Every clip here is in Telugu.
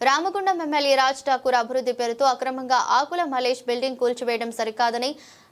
రామగుండం ఎమ్మెల్యే రాజ్ ఠాకూర్ అభివృద్ధి పేరుతో అక్రమంగా ఆకుల మలేష్ బిల్డింగ్ కూల్చివేయడం సరికాదని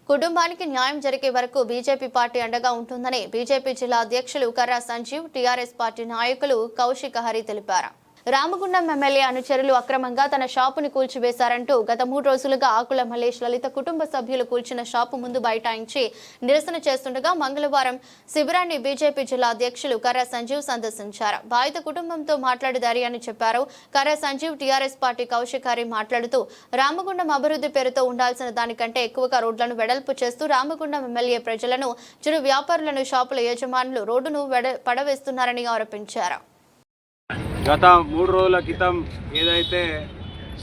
కుటుంబానికి న్యాయం జరిగే వరకు బీజేపీ పార్టీ అండగా ఉంటుందని బీజేపీ జిల్లా అధ్యక్షులు కర్రా సంజీవ్ టీఆర్ఎస్ పార్టీ నాయకులు కౌశిక్ హరి తెలిపారు. రామగుండం ఎమ్మెల్యే అనుచరులు అక్రమంగా తన షాపుని కూల్చివేశారంటూ గత మూడు రోజులుగా ఆకుల మహేష్ లలిత కుటుంబ సభ్యులు కూల్చిన షాపు ముందు బైఠాయించి నిరసన చేస్తుండగా మంగళవారం శిబిరాన్ని బీజేపీ జిల్లా అధ్యక్షులు కర్ర సంజీవ్ సందర్శించారు. బాధిత కుటుంబంతో మాట్లాడదారి అని చెప్పారు. కర్ర సంజీవ్ టీఆర్ఎస్ పార్టీ కౌశిక్ హరి మాట్లాడుతూ రామగుండం అభివృద్ధి పేరుతో ఉండాల్సిన దానికంటే ఎక్కువగా రోడ్లను వెడల్పు చేస్తూ రామగుండం ఎమ్మెల్యే ప్రజలను చిరు వ్యాపారులను షాపుల యజమానులు రోడ్డును వెడ పడవేస్తున్నారని ఆరోపించారు. గత మూడు రోజుల క్రితం ఏదైతే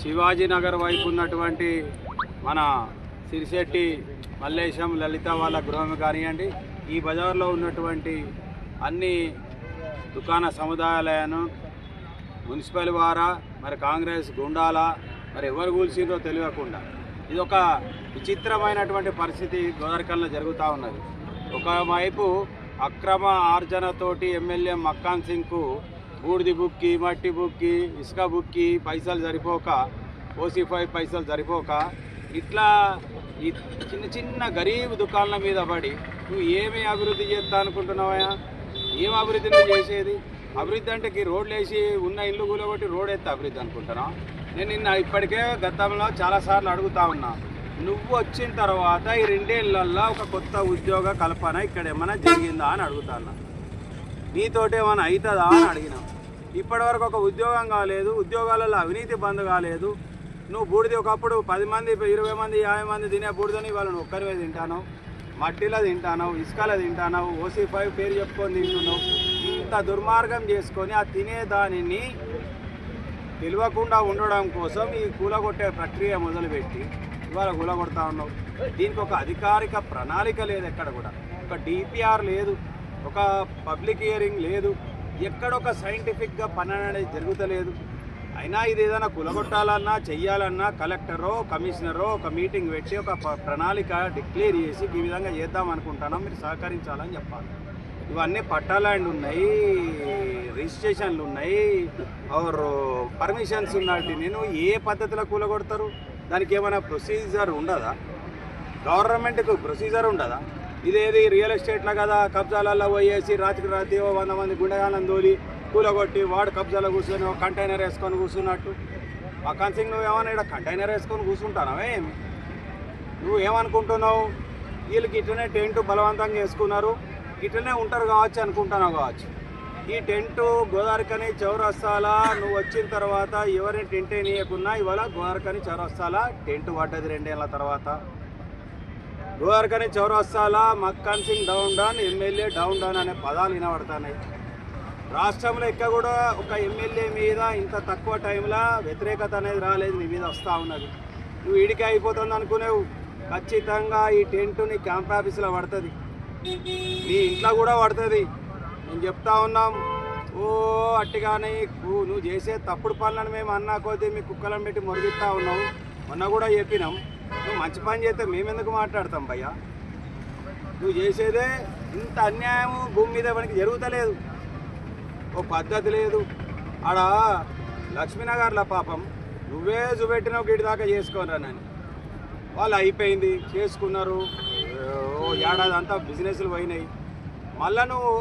శివాజీనగర్ వైపు ఉన్నటువంటి మన సిరిశెట్టి మల్లేశం లలిత వాళ్ళ గృహం కానివ్వండి ఈ బజార్లో ఉన్నటువంటి అన్ని దుకాణ సముదాయాలను మున్సిపల్ వారా మరి కాంగ్రెస్ గుండాల మరి ఎవరు కూల్చిందో తెలియకుండా. ఇది ఒక విచిత్రమైనటువంటి పరిస్థితి గోదావరికల్లో జరుగుతూ ఉన్నది. ఒకవైపు అక్రమ ఆర్జనతోటి ఎమ్మెల్యే మక్కాన్ సింగ్కు బూడిది బుక్కి మట్టి బుక్కి ఇసుక బుక్కి పైసలు సరిపోక ఓసీఫై పైసలు సరిపోక ఇట్లా ఈ చిన్న చిన్న గరీబ్ దుకాణాల మీద పడి నువ్వు ఏమి అభివృద్ధి చేస్తా అనుకుంటున్నావా ఏం అభివృద్ధి నువ్వు చేసేది? అభివృద్ధి అంటే రోడ్లు వేసి ఉన్న ఇల్లు కూలగొట్టి రోడ్ ఎత్తే అభివృద్ధి అనుకుంటున్నా నేను నిన్న ఇప్పటికే గతంలో చాలాసార్లు అడుగుతా ఉన్నా. నువ్వు వచ్చిన తర్వాత ఈ రెండేళ్ళల్లో ఒక కొత్త ఉద్యోగ కల్పన ఇక్కడ ఏమైనా జరిగిందా? అని అడుగుతాను నీతోటి ఏమైనా అవుతుందా అని అడిగినాం. ఇప్పటివరకు ఒక ఉద్యోగం కాలేదు ఉద్యోగాలలో అవినీతి బంద్ కాలేదు. నువ్వు బూడిది ఒకప్పుడు పది మంది ఇరవై మంది యాభై మంది తినే బూడిదని వాళ్ళని ఒక్కరివే తింటాను మట్టిలో తింటాను ఇసుకలో తింటాను ఓసీ ఫైవ్ పేరు చెప్పుకొని తింటున్నావు. ఇంత దుర్మార్గం చేసుకొని ఆ తినే దానిని తెలియకుండా ఉండడం కోసం ఈ కూలగొట్టే ప్రక్రియ మొదలుపెట్టి ఇవాళ కూలగొడతా ఉన్నావు. దీనికి ఒక అధికారిక ప్రణాళిక లేదు ఎక్కడ కూడా. ఒక డిపిఆర్ లేదు ఒక పబ్లిక్ హియరింగ్ లేదు. ఎక్కడొక సైంటిఫిక్గా పని అనేది జరుగుతలేదు. అయినా ఇది ఏదైనా కులగొట్టాలన్నా చెయ్యాలన్నా కలెక్టరో కమిషనరో ఒక మీటింగ్ పెట్టి ఒక ప్రణాళిక డిక్లేర్ చేసి ఈ విధంగా చేద్దాం అనుకుంటున్నాం. మీరు సహకరించాలని చెప్పాలి. ఇవన్నీ పట్టాల్యాండ్ ఉన్నాయి రిజిస్ట్రేషన్లు ఉన్నాయి ఆర్ పర్మిషన్స్ ఉన్నట్టు నేను ఏ పద్ధతిలో కూలగొడతారు? దానికి ఏమైనా ప్రొసీజర్ ఉండదా? గవర్నమెంట్కు ప్రొసీజర్ ఉండదా? ఇదేది రియల్ ఎస్టేట్లో కదా? కబ్జాలలో పోయేసి రాత్రికి రాత్రి ఓ వంద మంది గుండెగానం తోలి కూలగొట్టి వాడు కబ్జాలో కూర్చొని ఒక కంటైనర్ వేసుకొని కూర్చున్నట్టు. ఆ కన్సింగ్ నువ్వు ఇక్కడ కంటైనర్ వేసుకొని కూర్చుంటానవే ఏమి? నువ్వు ఏమనుకుంటున్నావు? వీళ్ళకి ఇట్లనే టెంట్ బలవంతంగా వేసుకున్నారు. ఇట్లనే ఉంటారు కావచ్చు అనుకుంటున్నావు కావచ్చు. ఈ టెంట్ గోదావరికని చౌరస్తాల నువ్వు వచ్చిన తర్వాత ఎవరిని టెంట్ వేయకున్నా ఇవాళ గోదావరికని చౌరస్తాల టెంట్ పడ్డది రెండేళ్ళ తర్వాత. గోదావరికని చౌరస్తాల Makkan Singh down down MLA down down అనే పదాలు వినబడుతున్నాయి. రాష్ట్రంలో ఎక్క కూడా ఒక ఎమ్మెల్యే మీద ఇంత తక్కువ టైంలో వ్యతిరేకత అనేది రాలేదు నీ మీద వస్తూ ఉన్నది. నువ్వు ఇడికి అయిపోతుంది అనుకునేవు. ఖచ్చితంగా ఈ టెంట్ నీ క్యాంప్ ఆఫీస్లో పడుతుంది. నీ ఇంట్లో కూడా పడుతుంది. నేను చెప్తా ఉన్నాం ఓ అట్టిగానే నువ్వు చేసే తప్పుడు పనులను మేము అన్నా కొద్దీ మీ కుక్కలను పెట్టి మొరిగిస్తా ఉన్నావు. మొన్న కూడా చెప్పినాం. నువ్వు మంచి పని చేస్తే మేమెందుకు మాట్లాడతాం భయ్యా? నువ్వు చేసేదే ఇంత అన్యాయం భూమి మీద మనకి జరుగుతలేదు. ఓ పద్ధతి లేదు. ఆడ లక్ష్మీనగర్ల పాపం నువ్వే చూపెట్టినావు గిడి దాకా చేసుకోరానని వాళ్ళు అయిపోయింది చేసుకున్నారు. ఓ ఏడాది అంతా బిజినెస్లు పోయినాయి. మళ్ళా నువ్వు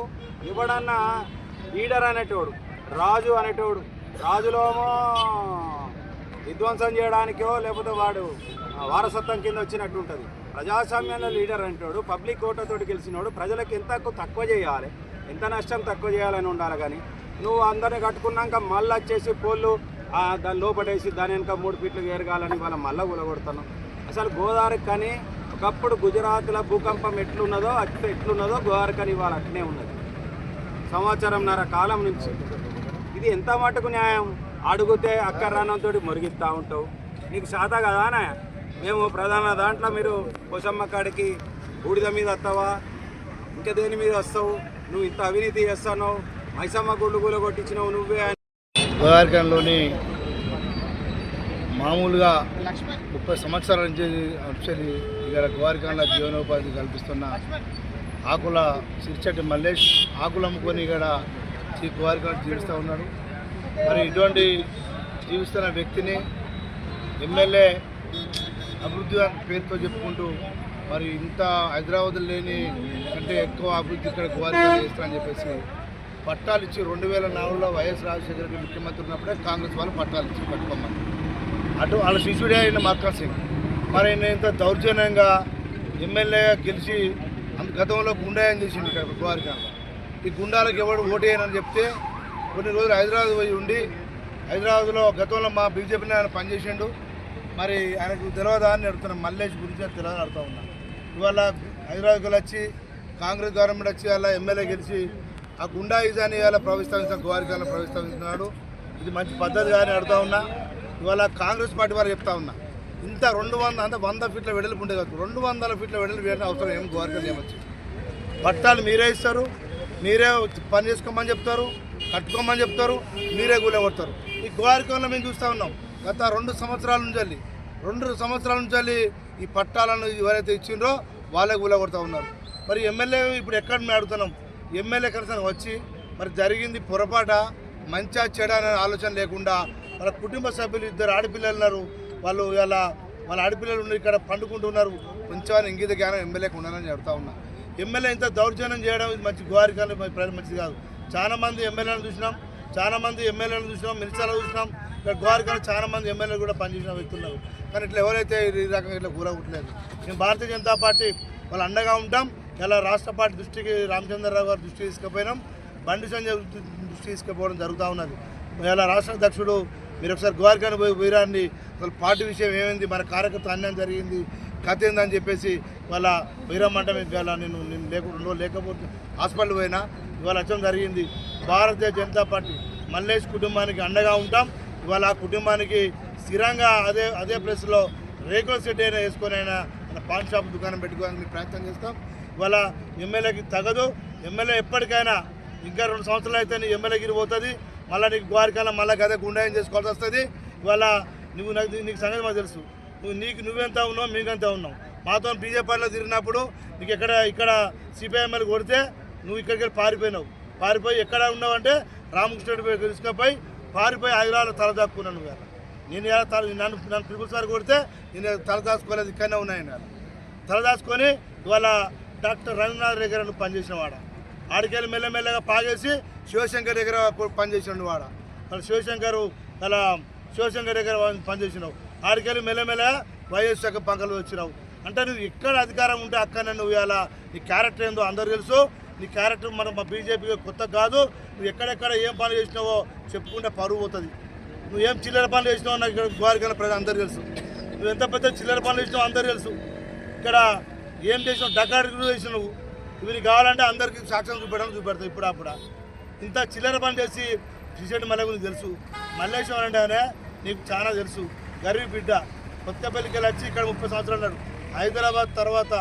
ఎవడన్నా లీడర్ అనేటోడు రాజు అనేటోడు రాజులోమో విధ్వంసం చేయడానికో లేకపోతే వాడు వారసత్వం కింద వచ్చినట్టు ఉంటుంది. ప్రజాస్వామ్యంలో లీడర్ అంటాడు పబ్లిక్ ఓటర్తోటి గెలిచినోడు ప్రజలకు ఎంత తక్కువ చేయాలి ఎంత నష్టం తక్కువ చేయాలని ఉండాలి కానీ నువ్వు అందరిని కట్టుకున్నాక మళ్ళీ వచ్చేసి పోళ్ళు దాని లోపడేసి దాని వెనక మూడు ఫీట్లు ఎరగాలని వాళ్ళ మళ్ళీ కూలగొడతాను అసలు గోదావరి కానీ ఒకప్పుడు గుజరాత్లో భూకంపం ఎట్లున్నదో అట్లా ఎట్లున్నదో గోదావరి కానీ ఇవాళ అట్నే ఉన్నది. సంవత్సరంన్నర కాలం నుంచి. ఇది ఎంత మటుకు న్యాయం? అడిగితే అక్కర్రానంతో మురిగిస్తూ ఉంటావు. నీకు శాత కదానే మేము ప్రధాన దాంట్లో మీరు కోసమ్మ కాడికి బూడిద మీద వస్తావా? ఇంకా దేని మీద వస్తావు? నువ్వు ఇంత అవినీతి చేస్తావు మైసమ్మ గుళ్ళు గుల కొట్టించినావు నువ్వే అని. గోదావరికంలోని మామూలుగా ముప్పై సంవత్సరాల నుంచి అంశని ఇక్కడ గోదావరికంలో జీవనోపాధి కల్పిస్తున్న ఆకుల సిరిచెట్టి మల్లేష్ ఆకులు అమ్ముకొని ఇక్కడ గోదావరికంలో జీవిస్తూ ఉన్నాడు. మరి ఇటువంటి జీవిస్తున్న వ్యక్తిని ఎమ్మెల్యే అభివృద్ధి పేరుతో చెప్పుకుంటూ మరి ఇంత హైదరాబాద్ లేని కంటే ఎక్కువ అభివృద్ధి ఇక్కడ గోవారికల్ చేస్తారని చెప్పేసి పట్టాలు ఇచ్చి రెండు వేల నాలుగులో వైఎస్ రాజశేఖర రెడ్డి ముఖ్యమంత్రి ఉన్నప్పుడే కాంగ్రెస్ వాళ్ళు పట్టాలు ఇచ్చి పట్టుకోమని అటు వాళ్ళ శిష్యుడే అయిన మక్కర్ సింగ్. మరి ఆయన ఇంత దౌర్జన్యంగా ఎమ్మెల్యేగా గెలిచి అంత గతంలో గుండాయం చేసింది ఇక్కడ గోవారికాంలో ఈ గుండాలకు ఎవడు ఓటేయనని చెప్తే కొన్ని రోజులు హైదరాబాద్ పోయి ఉండి హైదరాబాద్లో గతంలో మా బీజేపీని ఆయన పనిచేసిండు. మరి ఆయనకు తెలియదా అని అడుగుతున్నాం మల్లేష్ గురించి తెలియదు అడుగుతా ఉన్నా. ఇవాళ హైదరాబాద్కి వచ్చి కాంగ్రెస్ గవర్నమెంట్ వచ్చి అలా ఎమ్మెల్యే గెలిచి ఆ గుండాయిజాన్ని ఇవాళ ప్రవేశిస్తాం గోవారికాలను ప్రవేశిస్తున్నాడు ఇది మంచి పద్ధతి కానీ అడుగుతా ఉన్నా. ఇవాళ కాంగ్రెస్ పార్టీ వారు చెప్తా ఉన్నా. ఇంత రెండు వంద అంటే వంద ఫీట్ల వెడల్పు ఉండే కాదు రెండు వందల ఫీట్ల వెడల్పు వేయడం అవసరం ఏం గోవారికలు ఏమొచ్చు పట్టాలు మీరే ఇస్తారు మీరే పని చేసుకోమని చెప్తారు. కట్టుకోమని చెప్తారు మీరే కూలగొడతారు. ఈ గోవారికంలో మేము చూస్తూ ఉన్నాం. గత రెండు సంవత్సరాల నుంచి వెళ్ళి రెండు సంవత్సరాల నుంచి ఈ పట్టాలను ఎవరైతే ఇచ్చిండ్రో వాళ్ళే కూలగొడతా ఉన్నారు. మరి ఎమ్మెల్యే ఇప్పుడు ఎక్కడ మేము అడుగుతున్నాం? ఎమ్మెల్యే కనీసం వచ్చి మరి జరిగింది పొరపాట? మంచా చెడ అనే ఆలోచన లేకుండా వాళ్ళ కుటుంబ సభ్యులు ఇద్దరు ఆడపిల్లలు ఉన్నారు. వాళ్ళు ఇవాళ వాళ్ళ ఆడపిల్లలు ఉన్నారు ఇక్కడ పండుకుంటున్నారు. కొంచెం ఇంగిత జ్ఞానం ఎమ్మెల్యేకి ఉండాలని చెప్తా ఉన్నా. ఎమ్మెల్యే ఇంత దౌర్జన్యం చేయడం ఇది మంచి గోవారికాలు మంచిది కాదు. చాలా మంది ఎమ్మెల్యేలను చూసినాం. చాలా మంది ఎమ్మెల్యేలను చూసినాం. మినిస్టర్లు చూసినాం. ఇక్కడ గోవారికాలు చాలా మంది ఎమ్మెల్యేలు కూడా పనిచేసిన వ్యక్తులు కానీ ఇట్లా ఎవరైతే ఈ రకంగా ఇట్లా కూరగొట్టలేదు. మేము భారతీయ జనతా పార్టీ వాళ్ళు అండగా ఉంటాం. ఇలా రాష్ట్ర పార్టీ దృష్టికి రామచంద్రరావు గారి దృష్టికి తీసుకుపోయినాం. బండి సంజయ్ దృష్టి తీసుకుపోవడం జరుగుతూ ఉన్నది. ఇలా రాష్ట్ర అధ్యక్షుడు మీరు ఒకసారి గోవారికాని పోయి వీరాన్ని అసలు పార్టీ విషయం ఏమైంది? మన కార్యకర్త అన్యాయం జరిగింది. కథ ఏందని చెప్పేసి వాళ్ళ వీరమ్మంటే ఇవాళ నేను నేను లేకుండా లేకపోతే హాస్పిటల్ పోయినా. ఇవాళ వచ్చడం జరిగింది. భారతీయ జనతా పార్టీ మల్లేష్ కుటుంబానికి అండగా ఉంటాం. ఇవాళ ఆ కుటుంబానికి స్థిరంగా అదే అదే ప్లేస్లో రేకుల సెట్ అయినా వేసుకొని అయినా మన పాన్ షాప్ దుకాణం పెట్టుకోవడానికి ప్రయత్నం చేస్తాం. ఇవాళ ఎమ్మెల్యేకి తగదు. ఎమ్మెల్యే ఎప్పటికైనా ఇంకా రెండు సంవత్సరాలు అయితే నీ ఎమ్మెల్యే పోతుంది. మళ్ళీ నీకు గుహారికైనా మళ్ళీ గదే గుండాయం చేసుకోవాల్సి వస్తుంది. ఇవాళ నువ్వు నాకు నీకు సంగతి మాకు తెలుసు. నువ్వు నీకు నువ్వెంత ఉన్నావు మీకెంత ఉన్నావు మాతో బీజేపీలో తిరిగినప్పుడు నీకు ఎక్కడ ఇక్కడ సిపిఐఎంఎల్ కొడితే నువ్వు ఇక్కడికి వెళ్ళి పారిపోయినావు. పారిపోయి ఎక్కడ ఉన్నావు అంటే రామకృష్ణ తీసుకుపోయి పారిపోయి హైదరాబాద్లో తలదాక్కున్నాను నువ్వు ఇవాళ. నేను ఎలా తల నన్ను నన్ను ట్రిపుల్ సార్ కొడితే నేను తలదాచుకోలేదు ఇక్కడనే ఉన్నాయని తల తలదాచుకొని ఇవాళ డాక్టర్ రవీంద్రనాథ్ దగ్గర నువ్వు పనిచేసిన వాడ. ఆడికెళ్ళి మెల్లమెల్లగా పాగేసి శివశంకర్ దగ్గర పనిచేసినాడు వాడ. అలా శివశంకర్ అలా శివశంకర్ దగ్గర పనిచేసినావు. ఆడికెళ్ళి మెల్లమెల్లగా వైఎస్ శాఖ పంకలు వచ్చినావు. అంటే నువ్వు ఎక్కడ అధికారం ఉంటే అక్కడ నువ్వు ఇలా నీ క్యారెక్టర్ ఏందో అందరు తెలుసు. నీ క్యారెక్టర్ మన మా బీజేపీ కొత్త కాదు. నువ్వు ఎక్కడెక్కడ ఏం పనులు చేసినావో చెప్పుకుంటే పరువు పోతుంది. నువ్వు ఏం చిల్లర పనులు చేసినావు నాకు ఇక్కడ గోవారికైనా ప్రజలు అందరు తెలుసు. నువ్వు ఎంత పెద్ద చిల్లర పనులు చేసినావు అందరు తెలుసు. ఇక్కడ ఏం చేసినావు? డకాడు చేసినావు నువ్వు. ఇవి కావాలంటే అందరికీ సాక్ష్యం చూపెట్టడం చూపెడతావు ఇప్పుడు అప్పుడు. ఇంత చిల్లర పని చేసి శ్రీశెట్టి మల్లె గురించి తెలుసు. మల్లేశ్వరం అంటే నీకు చాలా తెలుసు. గరీబ్ బిడ్డ కొత్తపల్లికి వెళ్ళి వచ్చి ఇక్కడ ముప్పై సంవత్సరాలు ఉన్నాడు. హైదరాబాద్ తర్వాత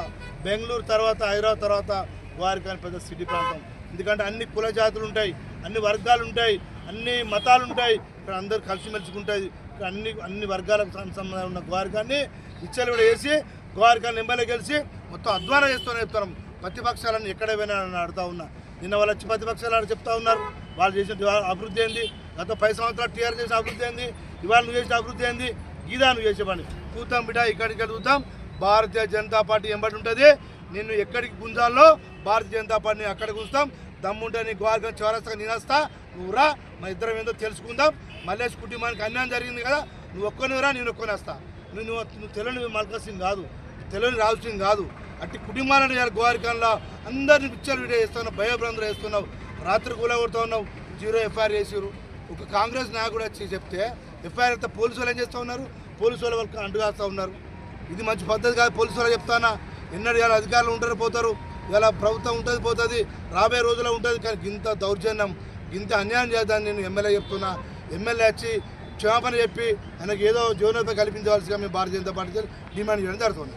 బెంగళూరు తర్వాత హైదరాబాద్ తర్వాత వారికి పెద్ద సిటీ ప్రాంతం. ఎందుకంటే అన్ని కుల జాతులు ఉంటాయి అన్ని వర్గాలు ఉంటాయి అన్ని మతాలు ఉంటాయి. ఇక్కడ అందరు కలిసిమెలుచుకుంటాయి ఇక్కడ అన్ని అన్ని వర్గాలకు సంబంధం ఉన్న గోవారికాన్ని ఇచ్చలు కూడా వేసి గోవారికాన్ని ఎమ్మెల్యే గెలిచి మొత్తం అధ్వానం చేస్తూనే చెప్తున్నాం. ప్రతిపక్షాలను ఎక్కడ పోయినా అని అడుగుతా ఉన్నా. నిన్న వాళ్ళు వచ్చి ప్రతిపక్షాలు అని చెప్తా ఉన్నారు. వాళ్ళు చేసిన అభివృద్ధి ఏంది? గత పది సంవత్సరాలు టీఆర్ చేసిన అభివృద్ధి ఏంది? ఇవాళ నువ్వు చేసిన అభివృద్ధి ఏంది? గీదా నువ్వు చేసే పని. చూద్దాం బిడ్డ ఇక్కడికి చూద్దాం భారతీయ జనతా పార్టీ ఎంబడి ఉంటుంది. నిన్ను ఎక్కడికి గుంజాల్లో భారతీయ జనతా పార్టీని అక్కడ గుంజుతాం దమ్ముంటే నీ గోవారిగా చౌరస్తాగా నేనేస్తా నువ్వు రా మన ఇద్దరం ఏందో తెలుసుకుందాం. మల్లేష్ కుటుంబానికి అన్యాయం జరిగింది కదా నువ్వు ఒక్కనిరా నేను ఒక్కనేస్తా నువ్వు నువ్వు నువ్వు తెలియని మల్కా సింగ్ కాదు. తెలియని రాజు సింగ్ కాదు. అట్టి కుటుంబాలను ఇవాళ అందరిని పిక్చర్ వీడియో వేస్తున్నావు భయభ్రంతులు వేస్తున్నావు రాత్రి కూల కొడుతూ ఉన్నావు జీరో ఎఫ్ఐఆర్ చేసారు ఒక కాంగ్రెస్ నాయకుడు వచ్చి చెప్తే ఎఫ్ఐఆర్ అయితే పోలీసు వాళ్ళు ఏం చేస్తూ ఉన్నారు? పోలీసు వాళ్ళు వాళ్ళకి అంటుగాస్తూ ఉన్నారు. ఇది మంచి పద్ధతి కాదు పోలీసు వాళ్ళు చెప్తానా? ఎన్నడూ అధికారులు ఉంటారు పోతారు. ఇలా ప్రభుత్వం ఉంటుంది పోతుంది రాబోయే రోజుల్లో ఉంటుంది. కానీ ఇంత దౌర్జన్యం ఇంత అన్యాయం చేద్దాన్ని నేను ఎమ్మెల్యే చెప్తున్నా. ఎమ్మెల్యే వచ్చి క్షమాపణ చెప్పి ఆయనకు ఏదో జీవనోపాధి కల్పించవలసిగా మేము భారతీయ జనతా పార్టీ డిమాండ్ చేయడం జరుగుతుంది.